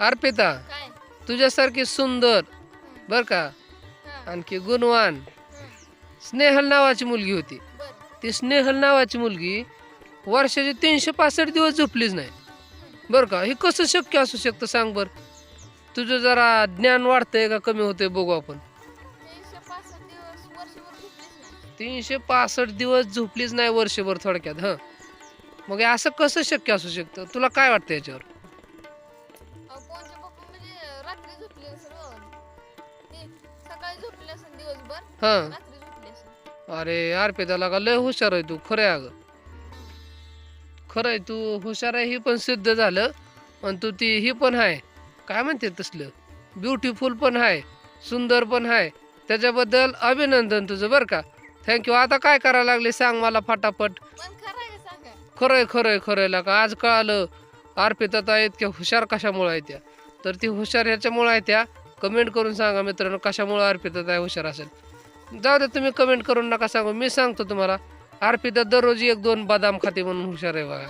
अर्पिता तुझ्यासारखी सुंदर बर का? आणखी गुणवान स्नेहल नावाची मुलगी होती. ती स्नेहल नावाची मुलगी वर्षाचे तीनशे पासष्ट दिवस झोपलीच नाही. बरं का? हे कसं शक्य असू शकतं सांग बर? तुझं जरा ज्ञान वाढतंय का? कमी होतंय बघू आपण. तीनशे पासष्ट दिवस झोपलीच नाही. तीनशे पासष्ट दिवस झोपलीच नाही वर्षभर थोडक्यात हं. मग हे असं कसं शक्य असू शकतं? तुला काय वाटतं याच्यावर? कोणच्या बाप्पा म्हणजे रात्री झोपली असेल हो. ती सकाळी झोपली असेल दिवसभर हां. रात्री झोपली असेल. अरे अर्पिताला का लय हुशार आहे तू खरं आहे अगं. खरं आहे तू हुशार आहे ही पण सिद्ध झालं. आणि तू ती ही पण आहे. काय म्हणते तसलं? ब्युटिफुल पण आहे सुंदर पण आहे. त्याच्याबद्दल अभिनंदन तुझं बरं का. थँक्यू आता काय करायला लागले सांग मला फटाफट. पण खरं आहे का सांगा खरंय खरंय खरंय का आज कळालं. आरपीतात आहेत किंवा हुशार कशामुळं आहेत त्या? तर ती हुशार ह्याच्यामुळं आहे त्या. कमेंट करून सांगा मित्रांनो कशामुळं आहे हुशार असेल? जाऊ द्या तुम्ही कमेंट करून नका सांगू. मी सांगतो तुम्हाला अर्पिता दररोज एक दोन बदाम खाते म्हणून हुशार आहे बघा.